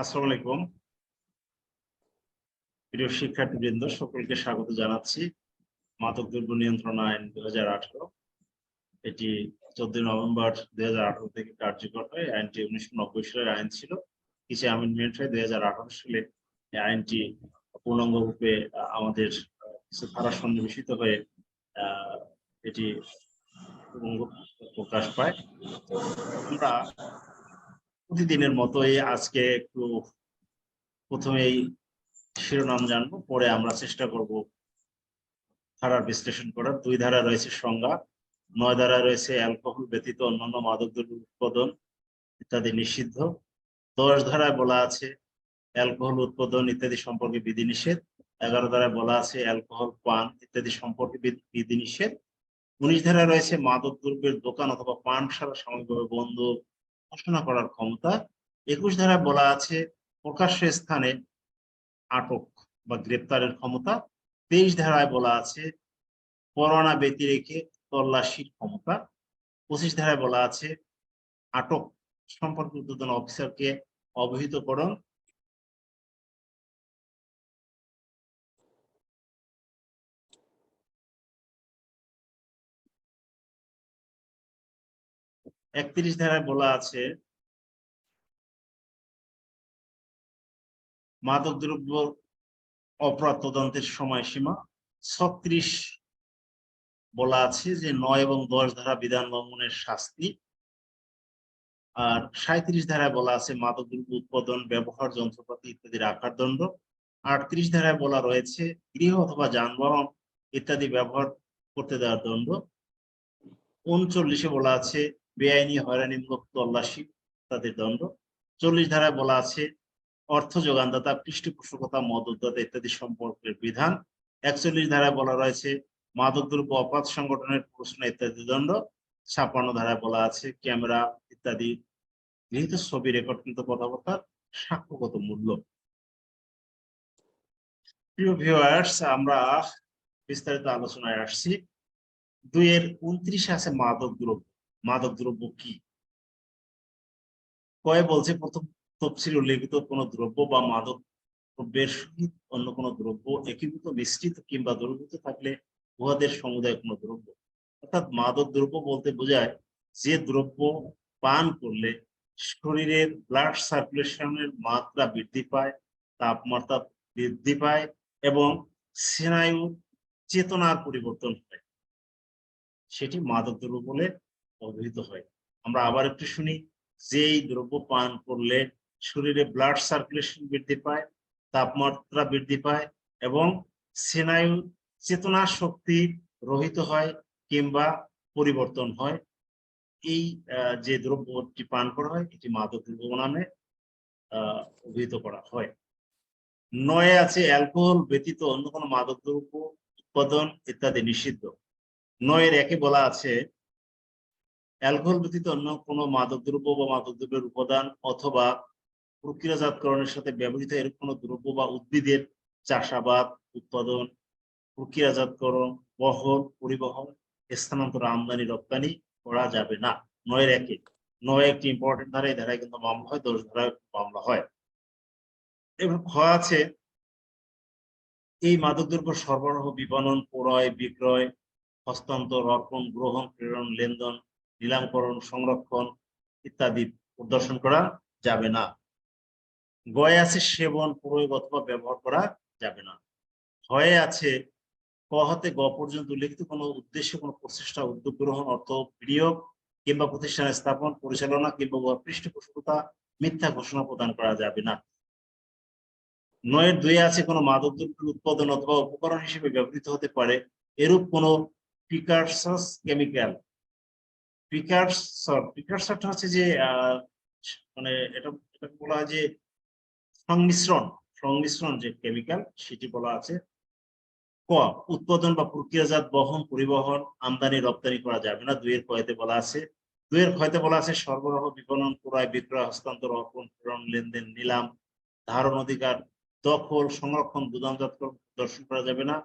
আসসালামু আলাইকুম। প্রিয় শিক্ষার্থীবৃন্দ, সকলকে স্বাগত জানাচ্ছি। মাদক দ্রব্য নিয়ন্ত্রণ আইন দুই হাজার আঠারো। এটি চোদ্দই নভেম্বর দুই হাজার আঠারো থেকে কার্যকর হয়। আইনটি উনিশশো নব্বই সালের আইন ছিল। কিছু অ্যামেন্ডমেন্ট হয় দুই হাজার আঠারো সালে। আইনটি পূর্ণাঙ্গ রূপে আমাদের কিছু ধারা সন্নিবেশিত হয়ে এটি প্রকাশ পায়। আমরা প্রতিদিনের মতোই আজকে একটু প্রথমেই শিরোনাম জানব, পরে আমরা চেষ্টা করব ধারার বিশ্লেষণ করার। দুই ধারা রয়েছে সংজ্ঞা, নয় ধারা রয়েছে অ্যালকোহল ব্যতীত অন্যান্য মাদক দ্রব্য উৎপাদন ইত্যাদি নিষিদ্ধ। দশ ধারায় বলা আছে অ্যালকোহল উৎপাদন ইত্যাদি সম্পর্কে বিধিনিষেধ। এগারো ধারায় বলা আছে অ্যালকোহল, পান ইত্যাদি সম্পর্কে বিধি- বিধিনিষেধ। উনিশ ধারায় রয়েছে মাদক দ্রব্যের দোকান অথবা পানশালা সাময়িকভাবে বন্ধ ঘোষণা করার ক্ষমতা একুশ ধারা বলা আছে প্রকাশ্য স্থানে আটক বা গ্রেপ্তারের ক্ষমতা। তেইশ ধারায় বলা আছে পরোয়ানা ব্যতি রেখে তল্লাশির ক্ষমতা। পঁচিশ ধারায় বলা আছে আটক সম্পর্কিত অফিসারকে অবহিতকরণ। একত্রিশ ধারায় বলা আছে মাদক দ্রব্য অপরাধ তদন্তের সময়সীমা ছত্রিশ বলা আছে যে নয় এবং দশ ধারা বিধান লঙ্ঘনের শাস্তি। আর সাঁত্রিশ ধারায় বলা আছে মাদক দ্রব্য উৎপাদন, ব্যবহার, যন্ত্রপাতি ইত্যাদি রাখার দণ্ড আটত্রিশ ধারায় বলা রয়েছে গৃহ অথবা যানবাহন ইত্যাদি ব্যবহার করতে দেওয়ার দণ্ড। উনচল্লিশে বলা আছে বেআইনি হয়রানি হয়রানিমূলক তল্লাশি, তাদের দণ্ড। চল্লিশ ধারায় বলা আছে, অর্থ যোগানদাতা, পৃষ্ঠপোষকতা মদতদাতা ইত্যাদি সম্পর্কের বিধান। একচল্লিশ ধারায় বলা রয়েছে, মাদকদ্রব্য অপরাধ সংগঠনের প্রশ্ন ইত্যাদি দণ্ড। ছাপ্পান্ন ধারায় বলা আছে, ক্যামেরা ইত্যাদি গৃহীত ছবি রেকর্ডকৃত কথাবার্তার সাক্ষ্যগত মূল্য। প্রিয় ভিউয়ার্স আমরা বিস্তারিত আলোচনায় আসছি। দুইয়ের উনত্রিশে আছে মাদক দ্রব্য মাদক দ্রব্য কি? কয়ে বলছে, প্রথম তফসিল উল্লেখিত কোনো দ্রব্য বা মাদক দ্রব্যের সহিত অন্য কোনো দ্রব্য একীভূত, মিশ্রিত কিংবা দ্রবীভূত থাকলে উহাদের সমুদায় কোনো দ্রব্য। অর্থাৎ মাদক দ্রব্য বলতে বোঝায় যে দ্রব্য পান করলে শরীরের ব্লাড সার্কুলেশনের মাত্রা বৃদ্ধি পায়, তাপমাত্রা বৃদ্ধি পায় এবং স্নায়ু চেতনার পরিবর্তন হয়। সেটি মাদক দ্রব্য বলে অভিহিত হয়। আমরা আবার একটু শুনি, যেই দ্রব্য পান করলে শরীরে ব্লাড সার্কুলেশন বৃদ্ধি পায়, তাপমাত্রা বৃদ্ধি পায় এবং স্নায়ু চেতনা শক্তি রহিত হয় কিংবা পরিবর্তন হয়, এই যে দ্রব্যটি পান করা হয়, এটি মাদক দ্রব্য নামে অভিহিত করা হয়। নয়ে আছে অ্যালকোহল ব্যতীত অন্য কোনো মাদক দ্রব্য উৎপাদন ইত্যাদি নিষিদ্ধ। নয়ের একে বলা আছে অ্যালকোহল ব্যতীত অন্য কোনো মাদক দ্রব্য বা মাদক দ্রব্যের উপাদান অথবা প্রক্রিয়াজাতকরণের সাথে ব্যবহৃত এরূপ কোনো দ্রব্য বা উদ্ভিদের চাষাবাদ, উৎপাদন, প্রক্রিয়াজাতকরণ, বহন, পরিবহন, স্থানান্তর, আমদানি, রপ্তানি করা যাবে না। নয়ের একে। নয় একটি ইম্পর্টেন্ট ধারা, এই ধারায় কিন্তু মামলা হয়, দশ ধারায় মামলা হয়। এবং খ আছে, এই মাদকদ্রব্য সরবরাহ, বিপণন, ক্রয়, বিক্রয়, হস্তান্তর, অর্পণ, গ্রহণ, প্রেরণ, লেনদেন নিলামকরণ সংরক্ষণ ইত্যাদি প্রদর্শন করা যাবে না। গয়ে আছে সেবন প্রয়োগ অথবা ব্যবহার করা যাবে না। হয়ে আছে ক হতে গ পর্যন্ত উল্লেখিত কোনো উদ্দেশ্যে, কোনো প্রচেষ্টা, উদ্যোগ, গ্রহণ, অর্থ, বিনিয়োগ কিংবা প্রতিষ্ঠানের স্থাপন, পরিচালনা কিংবা পৃষ্ঠপোষকতা মিথ্যা ঘোষণা প্রদান করা যাবে না। নয়ের দুই আছে কোনো মাদক দ্রব্যের উৎপাদন অথবা উপকরণ হিসেবে ব্যবহৃত হতে পারে, এরূপ কোনো প্রিকারসাস কেমিক্যাল প্রিকারসর প্রিকারসরটা হচ্ছে যে মানে এটা এটা বলা যে সংমিশ্রণ সংমিশ্রণ যে কেমিক্যাল সেটি বলা আছে। ক, উৎপাদন বা প্রক্রিয়াজাত বহন, পরিবহন, আমদানি, রপ্তানি করা যাবে না দুইয়ের কয়তে বলা আছে। দুইয়ের ক্ষয়তে বলা আছে সরবরাহ, বিপণন, ক্রয়, বিক্রয়, হস্তান্তর, অর্পণ লেনদেন, নিলাম, ধারণ অধিকার, দখল, সংরক্ষণ, গুদামজাত দর্শন করা যাবে না।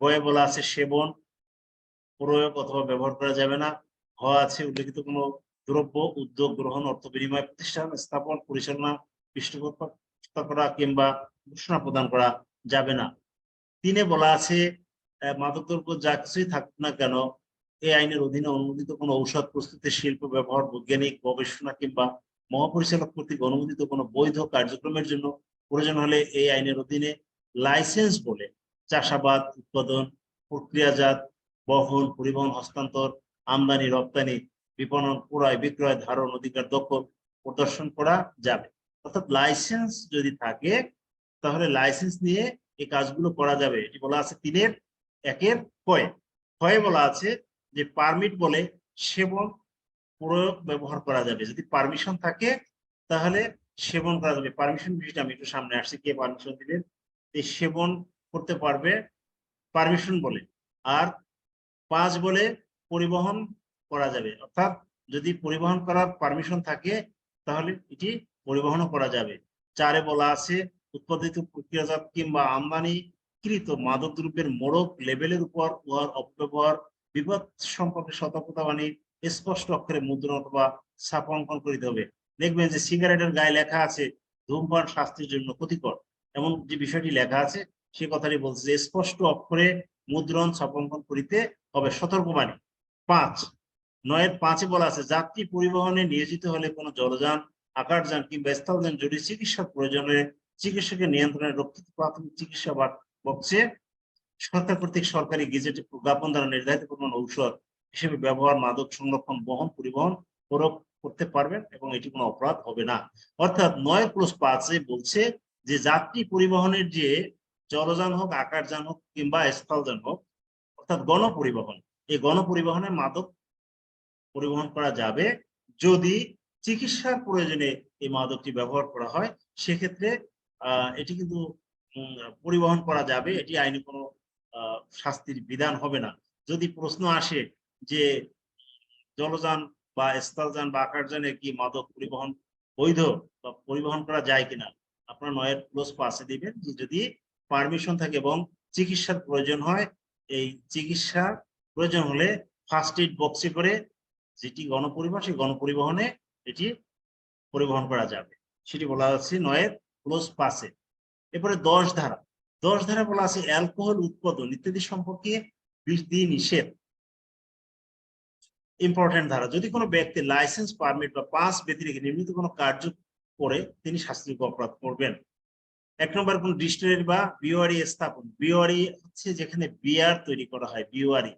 গয়ে বলা আছে সেবন, প্রয়োগ অথবা ব্যবহার করা যাবে না। হ আছে, উল্লেখিত কোনো দ্রব্য, উদ্যোগ, গ্রহণ, অর্থ বিনিময় প্রতিষ্ঠান, স্থাপন, পরিচালনা, পৃষ্ঠপোষক করা কিংবা ঘোষণা প্রদান করা যাবে না। তিনে বলা আছে মাদকদ্রব্য যা কিছুই থাকুক না কেন এই আইনের অধীনে অনুমোদিত কোনো ঔষধ প্রস্তুতির শিল্প, ব্যবহার, বৈজ্ঞানিক গবেষণা কিংবা মহাপরিচালক কর্তৃক অনুমোদিত কোনো বৈধ কার্যক্রমের জন্য প্রয়োজন হলে এই আইনের অধীনে লাইসেন্স বলে চাষাবাদ, উৎপাদন, প্রক্রিয়াজাত, বহন, পরিবহন, হস্তান্তর আমদানি, রপ্তানি, বিপণন, ক্রয়, বিক্রয়, ধারণ অধিকার দক্ষ প্রদর্শন করা যাবে। অর্থাৎ লাইসেন্স যদি থাকে, তাহলে লাইসেন্স নিয়ে এই কাজগুলো করা যাবে। এটি বলা আছে তিনের, একের কয়ে ক্ষয়ে বলা আছে যে পারমিট বলে সেবন, প্রয়োগ, ব্যবহার করা যাবে। যদি পারমিশন থাকে, তাহলে সেবন করা যাবে। পারমিশন বিষয়টা আমি একটু সামনে আসছি, কে পারমিশন দিবেন? এই সেবন করতে পারবে পারমিশন বলে। আর পাঁচ বলে পরিবহন করা যাবে। অর্থাৎ যদি পরিবহন করার পারমিশন থাকে, তাহলে এটি পরিবহনও করা যাবে। চারে বলা আছে, উৎপাদিত প্রক্রিয়াজাত কিংবা আমদানিকৃত মাদক দ্রব্যের মোড়ক লেভেলের উপর উহার অপব্যবহার, বিপদ সম্পর্কে সতর্কতাবাণী, স্পষ্ট অক্ষরে মুদ্রণ অথবা ছাপাঙ্কন করিতে হবে। দেখবেন যে সিগারেটের গায়ে লেখা আছে, ধূমপান স্বাস্থ্যের জন্য ক্ষতিকর। এমন যে বিষয়টি লেখা আছে, সে কথাটি বলছে যে স্পষ্ট অক্ষরে মুদ্রণ ছাপাঙ্কন করিতে হবে সতর্কবাণী। পাঁচ। নয়ের পাঁচে বলা আছে, যাত্রী পরিবহনে নিয়োজিত হলে কোনো জলযান আকার আকারযান কিংবা স্থলযান জড়িয়ে চিকিৎসার প্রয়োজনে চিকিৎসকের নিয়ন্ত্রণে রক্ষিত প্রাথমিক চিকিৎসা বা বক্সে সরকার কর্তৃক সরকারি গেজেটে প্রজ্ঞাপন দ্বারা নির্ধারিত পরিমাণ ঔষধ হিসেবে ব্যবহার, মাদক সংরক্ষণ, বহন, পরিবহন প্রয়োগ করতে পারবেন এবং এটি কোনো অপরাধ হবে না। অর্থাৎ নয় প্লাস পাঁচে বলছে যে যাত্রী পরিবহনের যে জলযান হোক আকারযান হোক কিংবা স্থলযান হোক, অর্থাৎ গণপরিবহন এই গণপরিবহনে মাদক পরিবহন করা যাবে। যদি চিকিৎসার প্রয়োজনে এই মাদকটি ব্যবহার করা হয়, সেক্ষেত্রে এটি কিন্তু পরিবহন করা যাবে। এটি আইনে কোনো শাস্তির বিধান হবে না। যদি প্রশ্ন আসে যে জলযান বা স্থলযান বা আকারযানে কি মাদক পরিবহন বৈধ বা পরিবহন করা যায় কিনা, আপনার নয়ের প্লাস পাশে দিবেন। যদি পারমিশন থাকে এবং চিকিৎসার প্রয়োজন হয়, এই চিকিৎসা প্রয়োজন হলে ফার্স্ট এইড বক্সে করে যেটি গণপরিবহন, সেই গণপরিবহনে এটি পরিবহন করা যাবে। সেটি বলা আছে নয়ের ক্লোজ পাশে এরপরে দশ ধারা। দশ ধারা বলা আছে অ্যালকোহল উৎপাদন ইত্যাদি সম্পর্কে বিধি নিষেধ। ইম্পর্টেন্ট ধারা। যদি কোনো ব্যক্তি লাইসেন্স পারমিট বা পাস ব্যতিরেকে নির্মিত কোনো কার্য করে, তিনি শাস্তিযোগ্য অপরাধ করবেন। এক নম্বর, কোন ডিস্টিলারি বা বিওয়ারি স্থাপন। বিওয়ারি হচ্ছে যেখানে বিয়ার তৈরি করা হয় বিওয়ারি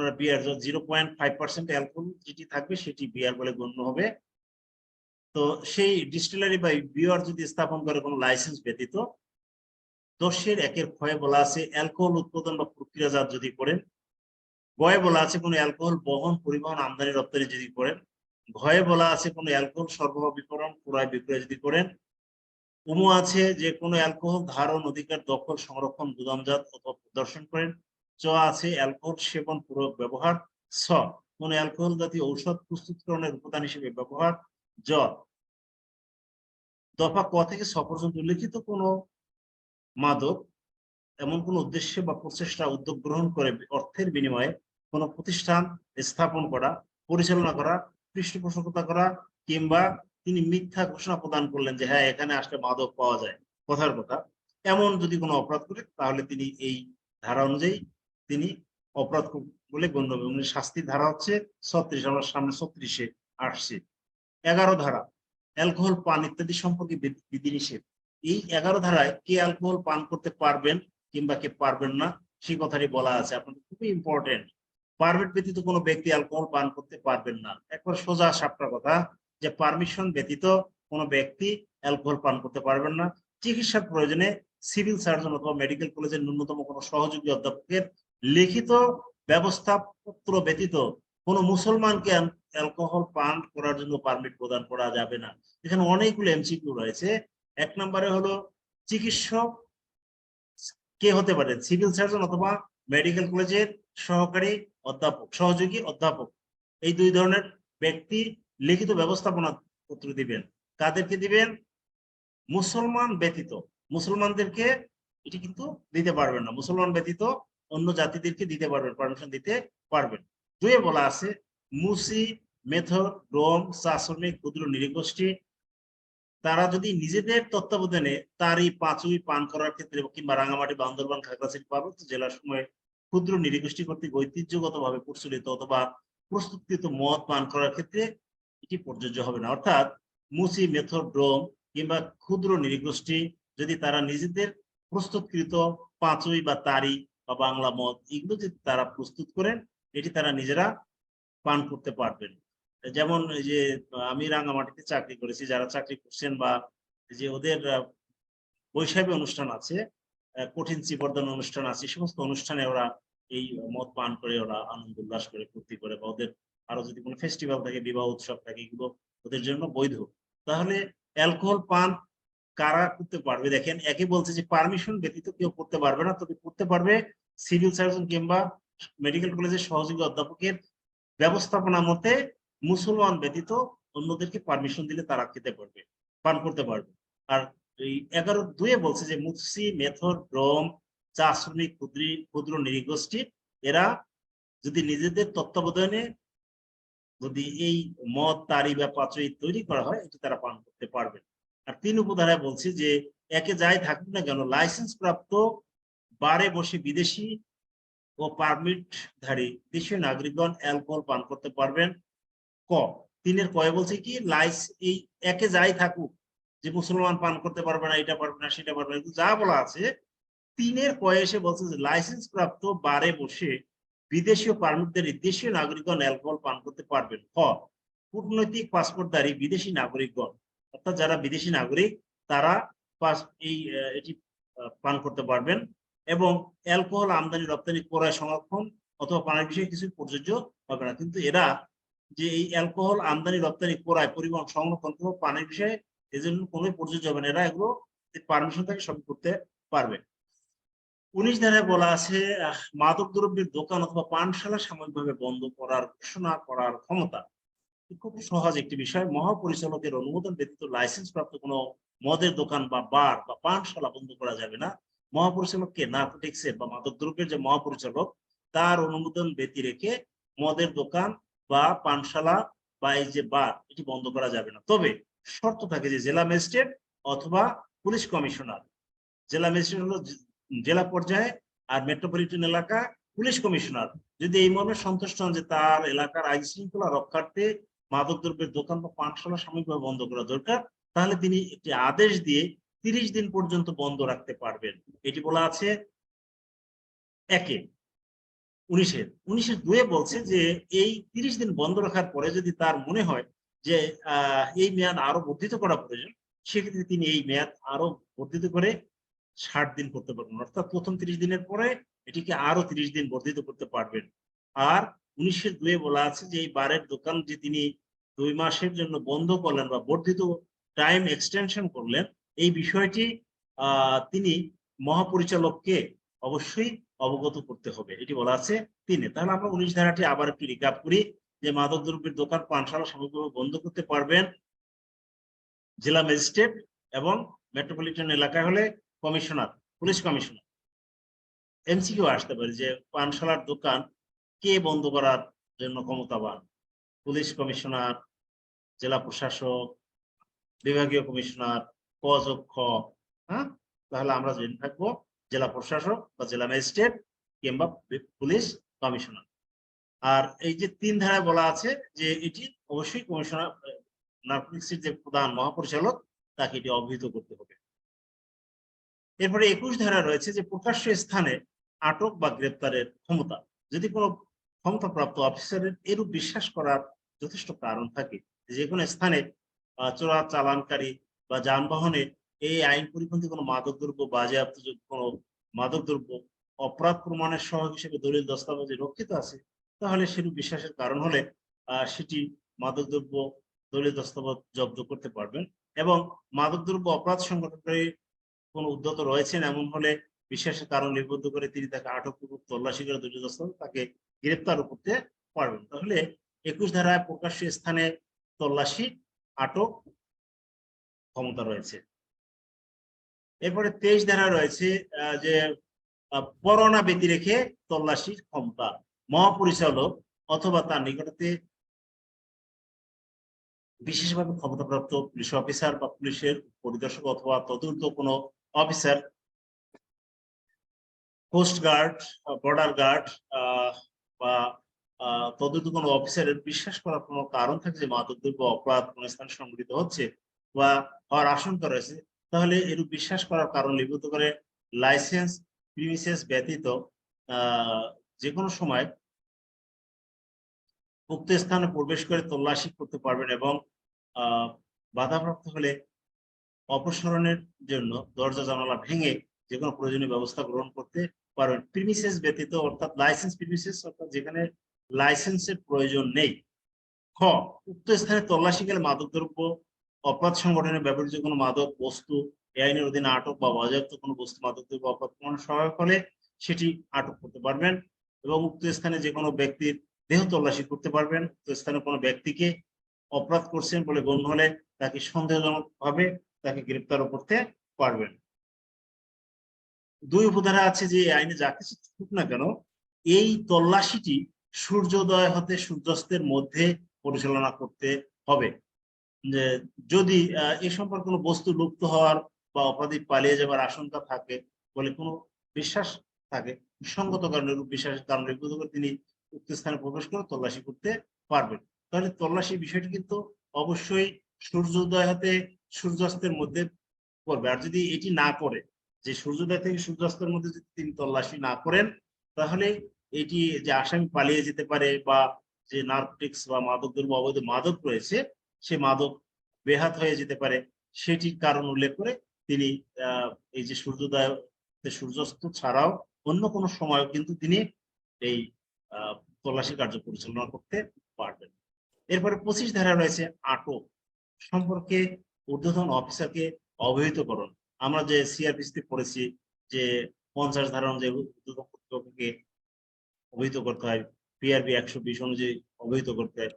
আপনারা beer zero point five percent alcohol যেটি থাকবে সেটি বিয়ার বলে গণ্য হবে। তো সেই ডিস্টিলারি বা বিয়ার যদি স্থাপন করে কোনো লাইসেন্স ব্যতীত, দশের একের ক্ষয়ে বলা আছে অ্যালকোহল উৎপাদন বা প্রক্রিয়াজাত যদি করেন, গয়ে বলা আছে কোনো অ্যালকোহল বহন, পরিবহন, আমদানি, রপ্তানি যদি করেন, ঘয়ে বলা আছে কোনো অ্যালকোহল সরবরাহ, বিতরণ, ক্রয়, বিক্রয় যদি করেন, উমো আছে যে কোনো অ্যালকোহল ধারণ, অধিকার, দখল, সংরক্ষণ, গুদামজাত অথবা প্রদর্শন করেন চ আছে অ্যালকোহল সেবন প্রয়োগ ব্যবহার। ছ কোন অ্যালকোহল জাতীয় ঔষধ প্রস্তুতকরণের উপাদান হিসেবে ব্যবহার। জ, দফা ক থেকে ছ পর্যন্ত উল্লেখিত কোনো মাদক, এমন কোন উদ্দেশ্যে বা প্রচেষ্টা, উদ্যোগ গ্রহণ করে অর্থের বিনিময়ে কোনো প্রতিষ্ঠান স্থাপন করা, পরিচালনা করা, পৃষ্ঠপোষকতা করা, কিংবা তিনি মিথ্যা ঘোষণা প্রদান করলেন যে হ্যাঁ এখানে আসলে মাদক পাওয়া যায়। কথার কথা। এমন যদি কোনো অপরাধ করে তাহলে তিনি এই ধারা অনুযায়ী তিনি অপরাধ বলে গণ্য হবে। এবং শাস্তির ধারা হচ্ছে ছত্রিশ, আমার সামনে ছত্রিশে আসছে। এগারো ধারা, অ্যালকোহল, পান ইত্যাদি সম্পর্কে বিধিনিষেধ। এই এগারো ধারায় কে অ্যালকোহল, পান করতে পারবেন কিংবা কে পারবেন না, সেই কথাটি বলা আছে। আপনাদের খুবই ইম্পর্টেন্ট পারমিট ব্যতীত কোনো ব্যক্তি অ্যালকোহল, পান করতে পারবেন না। একবার সোজা সাপটা কথা, যে পারমিশন ব্যতীত কোনো ব্যক্তি অ্যালকোহল, পান করতে পারবেন না। চিকিৎসার প্রয়োজনে সিভিল সার্জন অথবা মেডিকেল কলেজের ন্যূনতম কোনো সহযোগী অধ্যাপকের লিখিত ব্যবস্থাপত্র ব্যতীত কোনো মুসলমানকে অ্যালকোহল পান করার জন্য পারমিট প্রদান করা যাবে না। এখানে অনেকগুলো এমসিকিউ রয়েছে। এক নম্বরে হলো চিকিৎসক কে হতে পারে? সিভিল সার্জন অথবা মেডিকেল কলেজের সহকারী অধ্যাপক, সহযোগী অধ্যাপক। এই দুই ধরনের ব্যক্তি লিখিত ব্যবস্থাপনা পত্র দিবেন। কাদেরকে দিবেন? মুসলমান ব্যতীত। মুসলমানদেরকে এটি কিন্তু দিতে পারবেন না। মুসলমান ব্যতীত অন্য জাতিদেরকে দিতে পারবেন পারমিশন দিতে পারবেন। দুয়ে বলা আছে, মুসি, মেথর, রোম চা শ্রমিক ক্ষুদ্র নৃগোষ্ঠী তারা যদি নিজেদের তত্ত্বাবধানে তারই পাঁচুই পান করার ক্ষেত্রে কিংবা রাঙামাটি বান্দরবান খাগড়াছড়ি পার্বত্য জেলার সময় ক্ষুদ্র নিরীগোষ্ঠী কর্তৃক ঐতিহ্যগতভাবে প্রচলিত অথবা প্রস্তুতকৃত মদ পান করার ক্ষেত্রে এটি প্রযোজ্য হবে না। অর্থাৎ মুসি মেথড ড্রোম কিংবা ক্ষুদ্র নৃগোষ্ঠী যদি তারা নিজেদের প্রস্তুতকৃত পাঁচই বা তারি বা বাংলা মদ এগুলো যদি তারা প্রস্তুত করেন, এটি তারা নিজেরা পান করতে পারবেন। যেমন যে, আমি রাঙামাটিতে চাকরি করেছি, যারা চাকরি করছেন বা যে ওদের বৈশাখী অনুষ্ঠান আছে কঠিন চিবর্ধন অনুষ্ঠান আছে সমস্ত অনুষ্ঠানে ওরা এই মদ পান করে, ওরা আনন্দ উল্লাস করে, ফুর্তি করে বা ওদের আরও যদি কোনো ফেস্টিভ্যাল থাকে, বিবাহ উৎসব থাকে, এগুলো ওদের জন্য বৈধ। তাহলে অ্যালকোহল পান কারা করতে পারবে? দেখেন, একে বলছে যে পারমিশন ব্যতীত কেউ করতে পারবে না। তবে করতে পারবে সিভিল সার্জন কিংবা মেডিকেল কলেজের সহযোগী অধ্যাপকের ব্যবস্থাপনা মতে মুসলমান ব্যতীত অন্যদেরকে পারমিশন দিলে তারা খেতে পারবে, পান করতে পারবে। আর এই এগারো দুয়ে বলছে যে মুসি মেথর ড্রোম চা শ্রমিক, ক্ষুদ্র ক্ষুদ্র নৃগোষ্ঠী, এরা যদি নিজেদের তত্ত্বাবধানে যদি এই মদ তারি বা পাচই তৈরি করা হয়, এটি তারা পান করতে পারবে। আর তিন উপধারায় বলছে যে একে যাই থাকুক না কেন লাইসেন্স প্রাপ্ত বারে বসে বিদেশি ও পারমিটধারী দেশীয় নাগরিকগণ অ্যালকোহল পান করতে পারবেন। ক, তিনের কয়ে বলছে কি, লাইস, এই একে যাই থাকুক যে মুসলমান পান করতে পারবে না, এটা পারবে না, সেটা পারবে না যা বলা আছে, তিনের কয়ে এসে বলছে যে লাইসেন্স প্রাপ্ত বারে বসে বিদেশি ও পারমিটধারী দেশীয় নাগরিকগণ অ্যালকোহল পান করতে পারবেন। ক, কূটনৈতিক পাসপোর্টধারী বিদেশি নাগরিকগণ অর্থাৎ যারা বিদেশি নাগরিক, তারা এই এটি পান করতে পারবেন এবং অ্যালকোহল আমদানি রপ্তানি ক্রয় সংরক্ষণ অথবা পানের বিষয়ে কিছু প্রযোজ্য হবে না। কিন্তু এরা যে এই অ্যালকোহল আমদানি রপ্তানি ক্রয় পরিবহন সংরক্ষণ কোনো পানের বিষয়ে এজন্য কোনো প্রযোজ্য হবে না। এরা এগুলো পারমিশন থেকে সব করতে পারবে। উনিশ ধারায় বলা আছে মাদক দ্রব্যের দোকান অথবা পানশালা সাময়িকভাবে বন্ধ করার ঘোষণা করার ক্ষমতা। খুব সহজ একটি বিষয়। মহাপরিচালকের অনুমোদন ব্যতীত লাইসেন্স প্রাপ্ত কোনো মদের দোকান বা বার বা পানশালা বন্ধ করা যাবে না। মহাপরিচালককে নার্কোটিক্সের বা মাদক দ্রব্যের যে মহাপরিচালক, তার অনুমোদন ব্যতি রেখে মদের দোকান বা পানশালা বা এই যে বার, এটি বন্ধ করা যাবে না। তবে শর্ত থাকে যে জেলা ম্যাজিস্ট্রেট অথবা পুলিশ কমিশনার। জেলা ম্যাজিস্ট্রেট হলো জেলা পর্যায়ে আর মেট্রোপলিটন এলাকা পুলিশ কমিশনার। যদি এই মর্মে সন্তুষ্ট হন যে তার এলাকার আইন শৃঙ্খলা রক্ষার্থে মাদক দ্রব্যের দোকান বা পানশালা সাময়িকভাবে বন্ধ করা দরকার, তাহলে তিনি একটি আদেশ দিয়ে তিরিশ দিন পর্যন্ত বন্ধ রাখতে পারবেন। এটি বলা আছে একে, উনিশের। উনিশের দুয়ে বলছে যে, এই তিরিশ দিন বন্ধ রাখার পরে যদি তার মনে হয় যে এই মেয়াদ আরও বর্ধিত করা প্রয়োজন, সেক্ষেত্রে তিনি এই মেয়াদ আরও বর্ধিত করে ষাট দিন করতে পারবেন। অর্থাৎ প্রথম তিরিশ দিনের পরে এটিকে আরও তিরিশ দিন বর্ধিত করতে পারবেন। আর উনিশের দুয়ে বলা আছে যে এই বারের দোকান যে তিনি দুই মাসের জন্য বন্ধ করলেন বা বর্ধিত টাইম এক্সটেনশন করলেন, এই বিষয়টি তিনি মহাপরিচালককে অবশ্যই অবগত করতে হবে। এটি বলা আছে তিনে। তাহলে আমরা উনিশ ধারাটি আবার একটু রিকাপ করি যে মাদক দ্রব্যের দোকান পানশালা সামগ্রিকভাবে বন্ধ করতে পারবেন জেলা ম্যাজিস্ট্রেট এবং মেট্রোপলিটন এলাকা হলে কমিশনার, পুলিশ কমিশনার। এমসিকিউ আসতে পারে যে পানশালার দোকান কে বন্ধ করার জন্য ক্ষমতাবান? পুলিশ কমিশনার, জেলা প্রশাসক, বিভাগীয় কমিশনার কযক্ষ হ্যাঁ? তাহলে আমরা জেনে থাকব জেলা প্রশাসক বা জেলা ম্যাজিস্ট্রেট কিংবা পুলিশ কমিশনার। আর এই যে তিন ধারায় বলা আছে যে এটি অবশ্যই কমিশনার যে প্রধান মহাপরিচালক, তাকে এটি অবহিত করতে হবে। এরপরে একুশ ধারা রয়েছে যে প্রকাশ্য স্থানে আটক বা গ্রেপ্তারের ক্ষমতা। যদি কোনো ক্ষমতাপ্রাপ্ত অফিসারের এরূপ বিশ্বাস করার যথেষ্ট কারণ থাকে। যে কোনো স্থানে চোরা চালানকারী বা যানবাহনে এই আইন পরিপন্থী কোনো মাদক দ্রব্য বাজেয়াপ্ত কোনো মাদক দ্রব্য অপরাধ প্রমাণের সহায়ক হিসেবে দলিল, দস্তাবেজে রক্ষিত আছে, তাহলে সেরূপ বিশ্বাসের কারণ হলে সেটি মাদক দ্রব্য দলিল, দস্তাবেজ জব্দ করতে পারবেন এবং মাদক দ্রব্য অপরাধ সংগঠনকারী কোনো উদ্যত রয়েছেন এমন হলে, বিশ্বাসের কারণ নিবদ্ধ করে তিনি তাকে আটক পূর্বক তল্লাশি করে দলিল, দস্তাবেজ, তাকে গ্রেপ্তার করতে পারবেন। তাহলে একুশ ধারায় প্রকাশ্য স্থানে তল্লাশি আটক ক্ষমতা রয়েছে। এরপরে তেইশ ধারা রয়েছে আহ, যে আহ, পরোয়ানা ব্যতি রেখে তল্লাশির ক্ষমতা। মহাপরিচালক অথবা তার নিকটতে বিশেষভাবে ক্ষমতাপ্রাপ্ত পুলিশ অফিসার বা পুলিশের পরিদর্শক অথবা তদূর্ধ্ব কোনো officer coast guard border guard বা তদূর্ধ্ব কোনো অফিসারের বিশ্বাস করার কোনো কারণ থাকে যে মাদকদ্রব্য অপরাধ কোন স্থানে সংঘটিত হচ্ছে বা হওয়ার আশঙ্কা রয়েছে, তাহলে এরূপ বিশ্বাস করার কারণ লিপিবদ্ধ করে লাইসেন্স প্রিমিসেস ব্যতীত যে কোনো সময় উক্ত স্থানে প্রবেশ করে তল্লাশি করতে পারবেন এবং বাধাপ্রাপ্ত হলে অপসারণের জন্য দরজা জানালা ভেঙে যে কোনো প্রয়োজনীয় ব্যবস্থা গ্রহণ করতে পারবেন প্রিমিসেস ব্যতীত অর্থাৎ লাইসেন্স প্রিমিসেস অর্থাৎ যেখানে লাইসেন্সের প্রয়োজন নেই। খ, উক্ত স্থানে তল্লাশি গেলে মাদকদ্রব্য, অপরাধ সংগঠনে ব্যবহৃত কোনো মাদক, বস্তু এই আইনের অধীনে আটক বা বাজেয়াপ্ত কোনো বস্তু, মাদকদ্রব্য, অপরাধ প্রমাণ সহায়ক হলে সেটি আটক করতে পারবেন এবং উক্ত স্থানে যে কোনো ব্যক্তির দেহ তল্লাশি করতে পারবেন। উক্ত স্থানে কোনো ব্যক্তিকে অপরাধ করছেন বলে গণ্য হলে তাকে সন্দেহজনক ভাবে তাকে গ্রেপ্তার করতে পারবেন। দুই উপধারা আছে যে আইনে যা কিছু থাকুক না কেন, এই তল্লাশিটি সূর্যোদয় হতে সূর্যাস্তের মধ্যে পরিচালনা করতে হবে। যদি এ সম্পর্কে কোনো বস্তু লুপ্ত হওয়ার বা অপরাধী পালিয়ে যাবার আশঙ্কা থাকে বলে কোনো বিশ্বাস থাকে সঙ্গত কারণে বিশ্বাসের কারণে তিনি উক্ত স্থানে প্রবেশ করে তল্লাশি করতে পারবেন। তাহলে তল্লাশি বিষয়টি কিন্তু অবশ্যই সূর্যোদয় হতে সূর্যাস্তের মধ্যে করবে আর যদি এটি না করে যে সূর্যোদয় থেকে সূর্যাস্তের মধ্যে যদি তিনি তল্লাশি না করেন, তাহলে এটি যে আসামি পালিয়ে যেতে পারে বা যে নার্কটিক্স বা মাদক দ্রব্য অবৈধ মাদক রয়েছে, সে মাদক বেহাত হয়ে যেতে পারে। সেটির কারণ উল্লেখ করে তিনি এই যে সূর্যোদয় সূর্যাস্ত ছাড়াও অন্য কোনো সময় কিন্তু তিনি এই তল্লাশি কার্য পরিচালনা করতে পারবেন। এরপরে পঁচিশ ধারা রয়েছে আটক। সম্পর্কে ঊর্ধ্বতন অফিসারকে অবহিতকরণ। আমরা যে সিআরপিসিতে পড়েছি, যে পঞ্চাশ ধারা অনুযায়ী ঊর্ধ্বতন কর্তৃপক্ষকে অবহিত করতে হয় পিআরবি একশো বিশ অনুযায়ী অবহিত করতে হয়।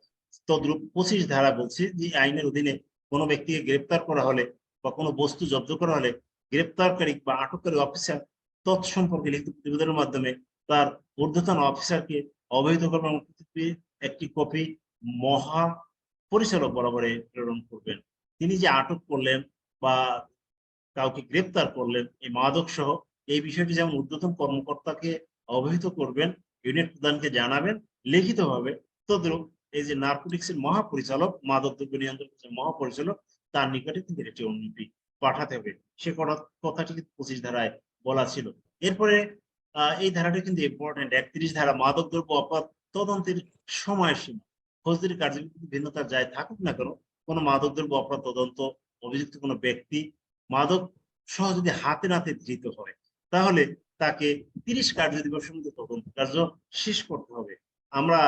তদ্রুপ পঁচিশ ধারা বলছে যে আইনের অধীনে কোনো ব্যক্তিকে গ্রেপ্তার করা হলে বা কোনো বস্তু জব্দ করা হলে গ্রেপ্তারকারী বা আটককারী অফিসার তৎসম্পর্কে লিখিত প্রতিবেদনের মাধ্যমে তার ঊর্ধ্বতন অফিসারকে অবহিত করবেন একটি কপি মহা পরিচালক বরাবরে প্রেরণ করবেন। তিনি যে আটক করলেন বা কাউকে গ্রেপ্তার করলেন এই মাদক সহ, এই বিষয়টি যেমন ঊর্ধ্বতন কর্মকর্তাকে অবহিত করবেন, ইউনিট প্রধানকে জানাবেন, লিখিতভাবে তদ্রুপ এই যে নার্কোটিক্স এর মহাপরিচালক, মাদক দ্রব্য নিয়ন্ত্রণ মহাপরিচালক, তার নিকটে কিন্তু একটি অনুলিপি পাঠাতে হবে। সে কথা- কথাটি কিন্তু পঁচিশ ধারায় বলা ছিল। এরপরে এই ধারাটা কিন্তু ইম্পর্টেন্ট একত্রিশ ধারা মাদক দ্রব্য অপরাধ তদন্তের সময়সীমা। ফৌজদারি কার্যবিধি ভিন্নতা যায় থাকুক না কেন, কোনো মাদক দ্রব্য অপরাধ তদন্ত অভিযুক্ত কোনো ব্যক্তি মাদক সহ যদি হাতে নাতে ধৃত হয়, তাহলে তাকে তিরিশ কার্য দিবসের মধ্যে তদন্ত কার্য শেষ করতে হবে। আমরা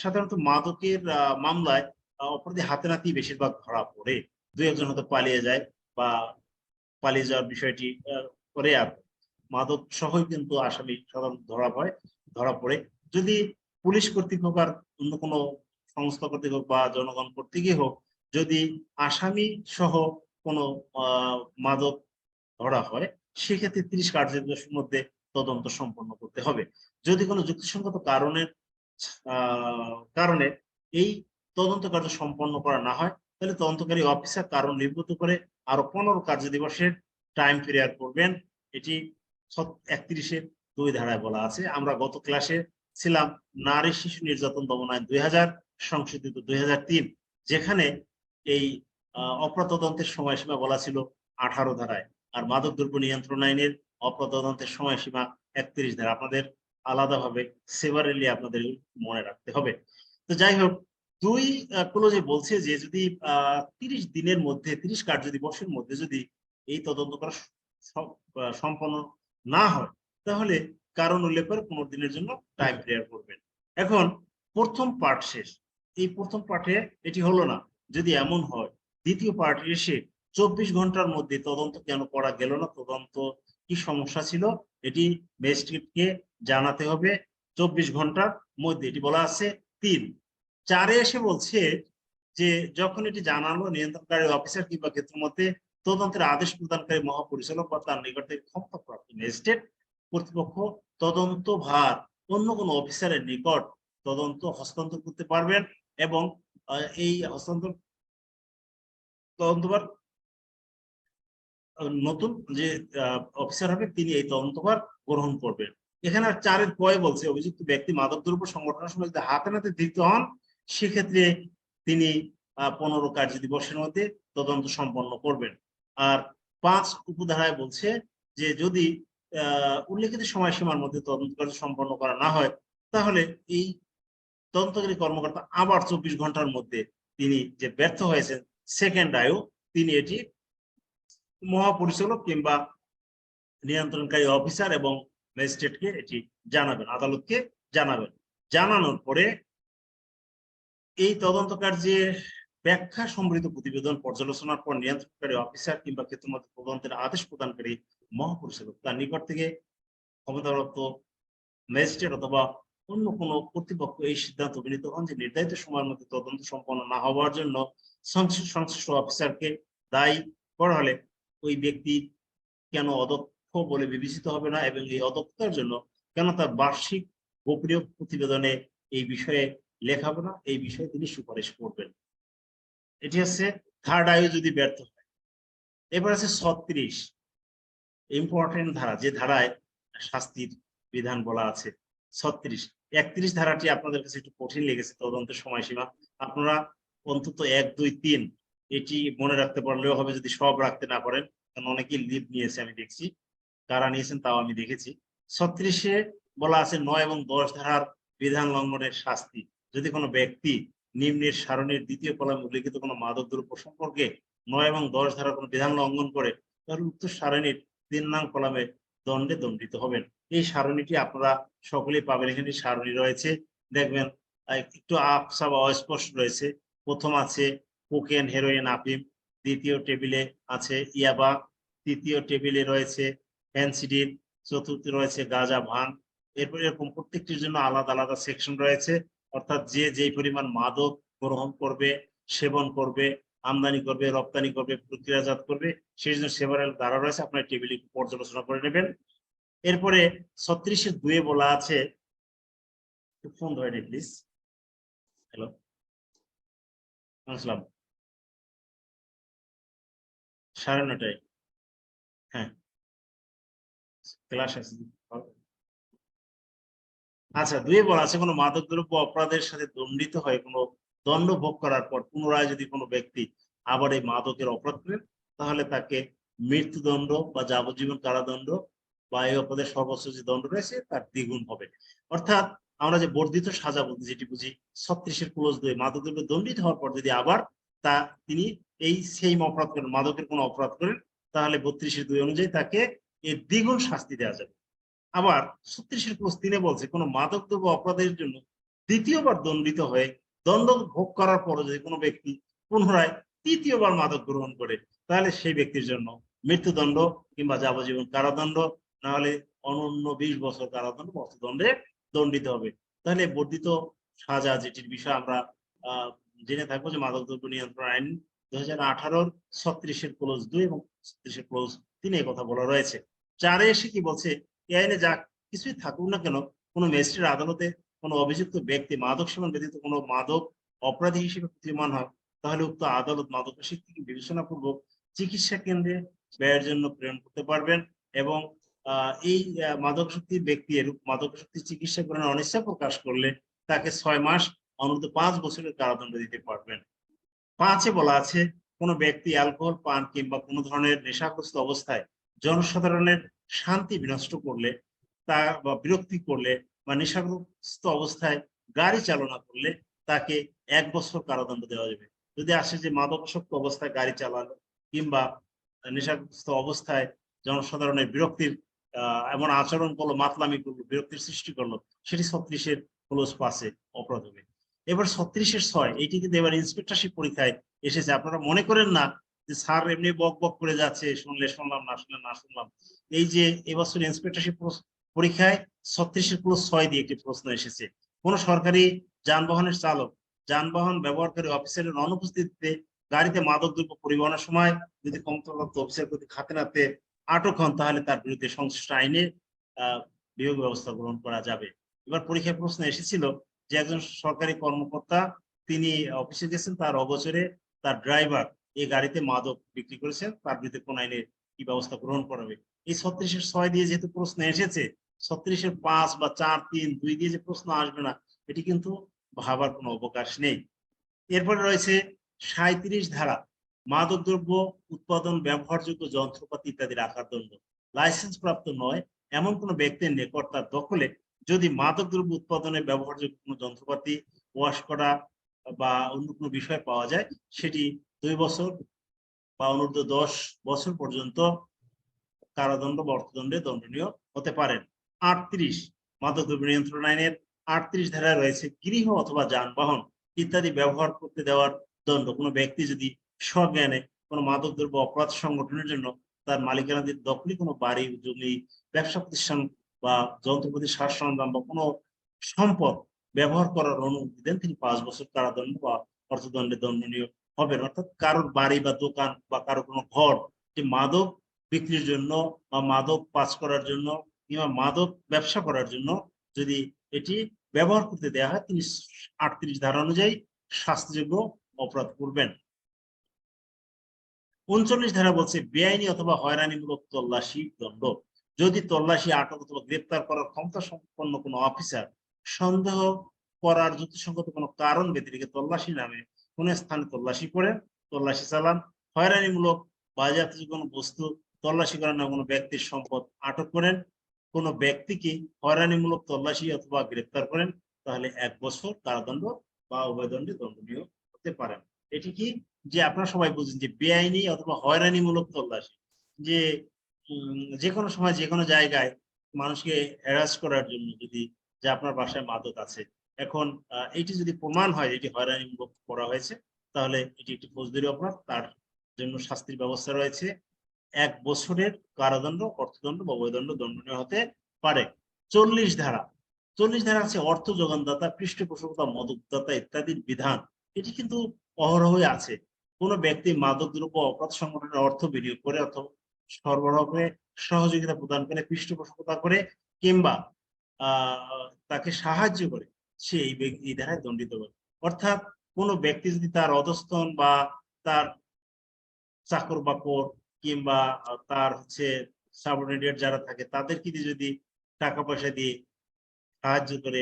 সাধারণত মাদকের মামলায় অপরাধী হাতে নাতেই বেশিরভাগ ধরা পড়ে। দু একজন হয়তো পালিয়ে যায় বা পালিয়ে যাওয়ার বিষয়টি করে আর মাদক সহই কিন্তু আসামি সাধারণত ধরা পড়ে ধরা পড়ে। যদি পুলিশ কর্তৃক হোক আর অন্য কোনো সংস্থা কর্তৃক হোক বা জনগণ কর্তৃকই হোক, যদি আসামি সহ কোনো মাদক ধরা হয়, সেক্ষেত্রে তিরিশ কার্য দিবসের মধ্যে তদন্ত সম্পন্ন করতে হবে। যদি কোনো যুক্তিসঙ্গত কারণের কারণে এই তদন্ত কার্য সম্পন্ন করা না হয়, তাহলে তদন্তকারী অফিসার কারণ লিপিবদ্ধ করে আরও পনেরো কার্য দিবসের টাইম পিরিয়ড করবেন। এটি একত্রিশে দুই ধারায় বলা আছে। আমরা গত ক্লাসে ছিলাম নারী শিশু নির্যাতন দমন আইন দুই হাজার, সংশোধিত দুই হাজার তিন, যেখানে এই আহ, অপরাধ তদন্তের সময়সীমা বলা ছিল আঠারো ধারায় আর মাদক দ্রব্য নিয়ন্ত্রণ আইনের অপরাধ তদন্তের সময়সীমা একত্রিশ ধারা। আপনাদের আলাদাভাবে সেভারেলি আপনাদের মনে রাখতে হবে। তো যাই হোক দুই ক্লোজে বলছে যে যদি তিরিশ দিনের মধ্যে তিরিশ কার্য দিবসের মধ্যে যদি এই তদন্ত করা সম- সম্পন্ন না হয় তাহলে কারণ উল্লেখ করে পনেরো দিনের জন্য টাইম পিরিয়ড করবেন। এখন প্রথম পার্ট শেষ। এই প্রথম পার্টে এটি হলো না যদি এমন হয় দ্বিতীয় পার্টি এসে চব্বিশ ঘণ্টার মধ্যে তদন্ত কেন করা গেল না? তদন্ত কি সমস্যা ছিল? এটি ম্যাজিস্ট্রেটকে জানাতে হবে। চব্বিশ ঘণ্টার মধ্যে এটি বলা আছে তিন। চারে এসে বলছে যে যখন এটি জানালো নিয়ন্ত্রণকারী অফিসার কিংবা ক্ষেত্রমধ্যে তদন্তের আদেশ প্রদানকারী মহাপরিচালক বা তার নিকট থেকে ক্ষমতাপ্রাপ্ত ম্যাজিস্ট্রেট কর্তৃপক্ষ তদন্ত ভার অন্য কোনো অফিসারের নিকট তদন্ত হস্তান্তর করতে পারবেন এবং এই হস্তান্তর তদন্তভার নতুন যে অফিসার হবে, তিনি এই তদন্তভার গ্রহণ করবেন। এখানে চারের পয়ে বলছে, অভিযুক্ত ব্যক্তি সংগঠনের সময় যদি হাতে নাতে ধৃত হন, সেক্ষেত্রে তিনি পনেরো কার্য দিবসের মধ্যে তদন্ত সম্পন্ন করবেন। আর পাঁচ উপধারায় বলছে যে, যদি উল্লেখিত সময়সীমার মধ্যে তদন্ত কার্য সম্পন্ন করা না হয়, তাহলে এই তদন্তকারী কর্মকর্তা আবার চব্বিশ ঘণ্টার মধ্যে তিনি যে ব্যর্থ হয়েছেন সেকেন্ড আয়ু তিনি এটি মহাপরিচালক কিংবা নিয়ন্ত্রণকারী অফিসার এবং ম্যাজিস্ট্রেটকে এটি জানাবেন, আদালতকে জানাবেন। জানানোর পরে এই তদন্ত কার্যের ব্যাখ্যা সমৃদ্ধ প্রতিবেদন পর্যালোচনার পর নিয়ন্ত্রণকারী অফিসার কিংবা ক্ষেত্রমত তদন্তের আদেশ প্রদানকারী মহাপরিচালক তার নিকট থেকে ক্ষমতাপ্রাপ্ত ম্যাজিস্ট্রেট অথবা অন্য কোনো কর্তৃপক্ষ এই সিদ্ধান্ত উপনীত হন যে নির্ধারিত সময়ের মধ্যে তদন্ত সম্পন্ন না হওয়ার জন্য সংশ্লিষ্ট অফিসারকে দায়ী করা হলে ওই ব্যক্তি কেন অদক্ষ বলে বিবেচিত হবে না এবং এই অদক্ষতার জন্য কেন তার বার্ষিক গোপনীয় প্রতিবেদনে এই বিষয়ে লেখা হবে না? এই বিষয়ে তিনি সুপারিশ করবেন। এটি হচ্ছে থার্ড আয়ু যদি ব্যর্থ হয়। এবার আছে ছত্রিশ। ইম্পর্টেন্ট ধারা, যে ধারায় শাস্তির বিধান বলা আছে। ছত্রিশ। একত্রিশ ধারাটি আপনাদের কাছে একটু কঠিন লেগেছে তদন্তের সময়সীমা। আপনারা অন্তত এক, দুই, তিন এটি মনে রাখতে পারলেও হবে যদি সব রাখতে না পারেন। কারণ অনেকেই লিভ নিয়েছে আমি দেখছি। কারা নিয়েছেন তাও আমি দেখেছি। ছত্রিশে বলা আছে নয় এবং দশ ধারার বিধান লঙ্ঘনের শাস্তি। যদি কোনো ব্যক্তি নিম্নের সারণীর দ্বিতীয় কলামে উল্লিখিত কোনো মাদক দ্রব্য সম্পর্কে নয় এবং দশ ধারার কোনো বিধান লঙ্ঘন করে তাহলে উক্ত সারণীর তিন নাম কলামে দণ্ডে দণ্ডিত হবেন। এই সারণীটি আপনারা সকলেই পাবেন। এখানে সারণী রয়েছে। দেখবেন একটু আপসা বা অস্পষ্ট রয়েছে। প্রথম আছে কোকেন, হেরোইন আফিম দ্বিতীয় টেবিলে আছে ইয়াবা। তৃতীয় টেবিলে রয়েছে ফ্যান্সিডিন চতুর্থ রয়েছে গাঁজা ভান এরপর এরকম প্রত্যেকটির জন্য আলাদা আলাদা সেকশন রয়েছে। অর্থাৎ যে, যেই পরিমাণ মাদক গ্রহণ করবে, সেবন করবে, আমদানি করবে, রপ্তানি করবে, প্রক্রিয়াজাত করবে, সেই জন্য সেভারেল ধারা রয়েছে। আপনার টেবিলে পর্যালোচনা করে নেবেন। এরপরে ছত্রিশের দুয়ে বলা আছে ফোন ধরে প্লিজ হ্যালো আসসালাম সাড়ে নটায় হ্যাঁ। ক্লাস আচ্ছা দুয়ে বলা আছে, কোনো মাদকদ্রব্য অপরাধের সাথে দণ্ডিত হয়ে কোনো দণ্ড ভোগ করার পর পুনরায় যদি কোনো ব্যক্তি আবার এই মাদকের অপরাধ করেন, তাহলে তাকে মৃত্যুদণ্ড বা যাবজ্জীবন কারাদণ্ড বা এই অপরাধের সর্বোচ্চ যে দণ্ড রয়েছে, তার দ্বিগুণ হবে। অর্থাৎ আমরা যে বর্ধিত সাজা যেটি বুঝি, ছত্রিশের ক্লোজ দুই মাদকদ্রব্য দণ্ডিত হওয়ার পর যদি আবার তা তিনি এই সেম অপরাধ করেন, মাদকের কোনো অপরাধ করেন, তাহলে বত্রিশের দুই অনুযায়ী তাকে এর দ্বিগুণ শাস্তি দেওয়া যাবে। আবার ছত্রিশের ক্লোজ তিনে বলছে, কোনো মাদকদ্রব্য অপরাধের জন্য দ্বিতীয়বার দণ্ডিত হয়ে দণ্ড ভোগ করার পর যদি কোনো ব্যক্তি পুনরায় তৃতীয়বার মাদক গ্রহণ করে, তাহলে সেই ব্যক্তির জন্য মৃত্যুদণ্ড কিংবা যাবজ্জীবন কারাদণ্ড না হলে অনন্য বিশ বছর কারাদণ্ড বা অর্থদণ্ডে দণ্ডিত হবে। তাহলে বর্ধিত সাজা যেটির বিষয়ে আমরা জেনে থাকব যে মাদকদ্রব্য নিয়ন্ত্রণ আইন দুই হাজার আঠারোর ছত্রিশের ক্লোজ দুই এবং ছত্রিশের ক্লোজ তিনে কথা বলা রয়েছে। চারে এসে কি বলছে, এই আইনে যা কিছুই থাকুক না কেন, কোনো ম্যাজিস্ট্রেট আদালতে কোনো অভিযুক্ত ব্যক্তি মাদক সেবন ব্যতীত কোনো মাদক অপরাধী হিসেবে প্রতীয়মান হয় তাহলে উক্ত আদালত মাদকাসক্তিকে বিবেচনাপূর্বক চিকিৎসা কেন্দ্রে ব্যয়ের জন্য প্রেরণ করতে পারবেন এবং এই আহ, মাদকাসক্তির ব্যক্তি এরূপ মাদকাসক্তি চিকিৎসা করার অনিচ্ছা প্রকাশ করলে তাকে ছয় মাস অনূর্ধ্ব পাঁচ বছরের কারাদণ্ড দিতে পারবেন। পাঁচে বলা আছে কোনো ব্যক্তি অ্যালকোহল পান কিংবা কোনো ধরনের নেশাগ্রস্ত অবস্থায় জনসাধারণের শান্তি বিনষ্ট করলে তা বা বিরক্তি করলে বা নেশাগ্রস্ত অবস্থায় গাড়ি চালনা করলে তাকে এক বছর কারাদণ্ড দেওয়া যাবে। যদি আসে যে মাদকাসক্ত অবস্থায় গাড়ি চালানো কিংবা নেশাগ্রস্ত অবস্থায় জনসাধারণের বিরক্তির এমন আচরণ করল, মাতলামি করল বিরক্তির সৃষ্টি করল, সেটি ছত্রিশের ক্লোজ পাসে অপরাধ হবে এবার ছত্রিশের ছয় এইটি কিন্তু এবার ইন্সপেক্টরশিপ পরীক্ষায় এসেছে। আপনারা মনে করেন না যে স্যার এমনি বক বক করে যাচ্ছে, শুনলে শুনলাম, না শুনলে না শুনলাম। এই যে এবছর ইন্সপেক্টরশিপ পরীক্ষায় ছত্রিশের ক্লোজ ছয় দিয়ে একটি প্রশ্ন এসেছে। কোন সরকারি যানবাহনের চালক, যানবাহন ব্যবহারকারী অফিসারের অনুপস্থিতিতে গাড়িতে মাদকদ্রব্য পরিবহনের সময় যদি ক্ষমতাপ্রাপ্ত অফিসার প্রতি খাতে নাতে আটক হন, তাহলে তার বিরুদ্ধে সংশ্লিষ্ট আইনে বিয়োগ ব্যবস্থা গ্রহণ করা যাবে। এবার পরীক্ষায় প্রশ্ন এসেছিল যে একজন সরকারি কর্মকর্তা তিনি অফিসে গেছেন, তার অগোচরে তার ড্রাইভার এই গাড়িতে মাদক বিক্রি করেছেন, তার বিরুদ্ধে কোন আইনে কি ব্যবস্থা গ্রহণ করা হবে? এই ছত্রিশের ছয় দিয়ে যেহেতু প্রশ্ন এসেছে, ছত্রিশের পাঁচ বা চার, তিন, দুই দিয়ে যে প্রশ্ন আসবে না, এটি কিন্তু ভাবার কোনো অবকাশ নেই। এরপরে রয়েছে সাঁত্রিশ ধারা। মাদকদ্রব্য উৎপাদন, ব্যবহারযোগ্য যন্ত্রপাতি ইত্যাদি রাখার দণ্ড লাইসেন্স প্রাপ্ত নয়, এমন কোনো ব্যক্তির নিকট তার দখলে যদি মাদকদ্রব্য উৎপাদনে ব্যবহারযোগ্য কোনো যন্ত্রপাতি ওয়াশ করা বা অন্য কোনো বিষয় পাওয়া যায়, সেটি দুই বছর বা অনূর্ধ্ব দশ বছর পর্যন্ত কারাদণ্ড বা অর্থদণ্ডে দণ্ডনীয় হতে পারেন আটত্রিশ, মাদকদ্রব্য নিয়ন্ত্রণ আইনের আটত্রিশ ধারায় রয়েছে গৃহ অথবা যানবাহন ইত্যাদি ব্যবহার করতে দেওয়ার দণ্ড। কোনো ব্যক্তি যদি স্বজ্ঞানে কোনো মাদকদ্রব্য অপরাধ সংগঠনের জন্য তার মালিকানাদের দখলে, কোনো বাড়ি, জমি, ব্যবসা প্রতিষ্ঠান বা যন্ত্রপাতি সার সরঞ্জাম বা কোনো সম্পদ ব্যবহার করার অনুমতি দেন, তিনি পাঁচ বছর কারাদণ্ড বা অর্থদণ্ডে দণ্ডনীয় হবেন। অর্থাৎ কারোর বাড়ি বা দোকান বা কারও কোনো ঘর যে মাদক বিক্রির জন্য বা মাদক পাস করার জন্য কিংবা মাদক ব্যবসা করার জন্য যদি এটি ব্যবহার করতে দেওয়া হয়, তিনি আটত্রিশ ধারা অনুযায়ী শাস্তিযোগ্য অপরাধ করবেন। উনচল্লিশ ধারা বলছে, বেআইনি অথবা হয়রানিমূলক তল্লাশি দণ্ড। যদি তল্লাশি আটক অথবা গ্রেপ্তার করার ক্ষমতা সম্পন্ন কোনো অফিসার, সন্দেহ করার যুক্তিসঙ্গত কোনো কারণ ব্যতিরেকে তল্লাশি নামে কোন স্থানে তল্লাশি করেন, তল্লাশি চালান, হয়রানিমূলক বাজার বাজেয়াপ্ত কোনো বস্তু তল্লাশি করেন না কোনো ব্যক্তির সম্পদ আটক করেন, কোনো ব্যক্তিকে হয়রানিমূলক তল্লাশি অথবা গ্রেপ্তার করেন, তাহলে এক বছর কারাদণ্ড বা উভয়দণ্ডে দণ্ডনীয় হতে পারেন এটি কি? যে আপনারা সবাই বুঝেন যে বেআইনি অথবা হয়রানিমূলক তল্লাশি। যে যে কোনো সময় যে কোনো জায়গায় মানুষকে হ্যারাস করার জন্য যদি, যে আপনার বাসায় মাদক আছে। এখন এটি যদি প্রমাণ হয় এটি হয়রানিমূলক করা হয়েছে, তাহলে এটি একটি ফৌজদারি অপরাধ। তার জন্য শাস্তির ব্যবস্থা রয়েছে। এক বছরের কারাদণ্ড, অর্থদণ্ড বা বৈদণ্ড দণ্ডনীয় হতে পারে। চল্লিশ ধারা। চল্লিশ ধারা আছে অর্থ যোগানদাতা, পৃষ্ঠপোষকতা মদকদাতা ইত্যাদির বিধান। এটি কিন্তু অহরহই আছে। কোনো ব্যক্তি মাদক দ্রব্য অপরাধ সংগঠনের অর্থ বিনিয়োগ করে অথবা সরবরাহ করে, সহযোগিতা প্রদান করে, পৃষ্ঠপোষকতা করে কিংবা তাকে সাহায্য করে, সে এই ব্যক্তি ধারায় দণ্ডিত হবে অর্থাৎ কোনো ব্যক্তি যদি তার অধস্তন বা তার চাকর বাকর কিংবা তার হচ্ছে সাবঅর্ডিনেট যারা থাকে, তাদেরকে যদি টাকা পয়সা দিয়ে সাহায্য করে,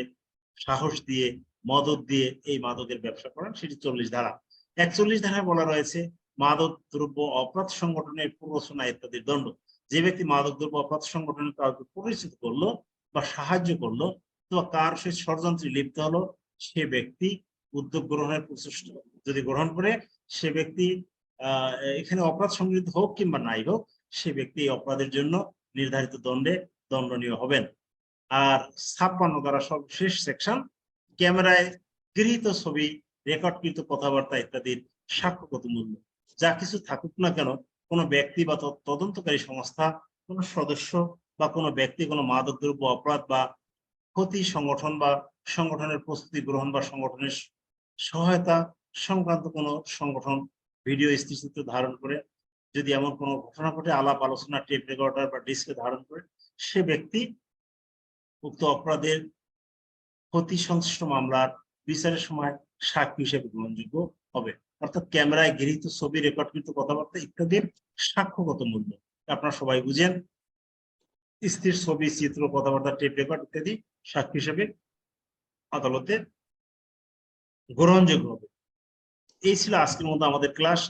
সাহস দিয়ে মদত দিয়ে এই মাদকের ব্যবসা করেন, সেটি চল্লিশ ধারা। একচল্লিশ ধারায় বলা রয়েছে, মাদক দ্রব্য অপরাধ সংগঠনের প্ররোচনা ইত্যাদির দণ্ড। যে ব্যক্তি মাদক দ্রব্য অপরাধ সংগঠনের কাউকে পরিচিত করল বা সাহায্য করল তো কার সে ষড়যন্ত্রে লিপ্ত হলো, সে ব্যক্তি উদ্যোগ গ্রহণের প্রচেষ্টা যদি গ্রহণ করে, সে ব্যক্তি এখানে অপরাধ সংগঠিত হোক কিংবা নাই হোক, সে ব্যক্তি এই অপরাধের জন্য নির্ধারিত দণ্ডে দণ্ডনীয় হবেন। আর ছাপ্পান্ন দ্বারা সর্বশেষ সেকশন ক্যামেরায় গৃহীত ছবি, রেকর্ডকৃত কথাবার্তা ইত্যাদির সাক্ষ্যগত মূল্য যা কিছু থাকুক না কেন, কোনো ব্যক্তি বা তদন্তকারী সংস্থা, কোনো সদস্য বা কোনো ব্যক্তি, কোনো মাদকদ্রব্য, অপরাধ বা ক্ষতি সংগঠন বা সংগঠনের প্রস্তুতি গ্রহণ বা সংগঠনের সহায়তা সংক্রান্ত কোনো সংগঠন ভিডিও স্থিরচিত্র ধারণ করে, যদি এমন কোনো ঘটনা ঘটে, আলাপ, আলোচনা, টেপ রেকর্ডার বা ডিস্কে ধারণ করে, সে ব্যক্তি উক্ত অপরাধের ক্ষতি সংশ্লিষ্ট মামলার বিচারের সময় সাক্ষী হিসেবে গ্রহণযোগ্য হবে। অর্থাৎ ক্যামেরায় গৃহীত ছবি রেকর্ডকৃত কথাবার্তা ইত্যাদির সাক্ষ্যগত মূল্য। আপনারা সবাই বুঝেন। স্থির ছবি, চিত্র, কথাবার্তা টেপ রেকর্ড ইত্যাদি সাক্ষী হিসেবে আদালতে গ্রহণযোগ্য হবে। এই ছিল আজকের মতো আমাদের ক্লাস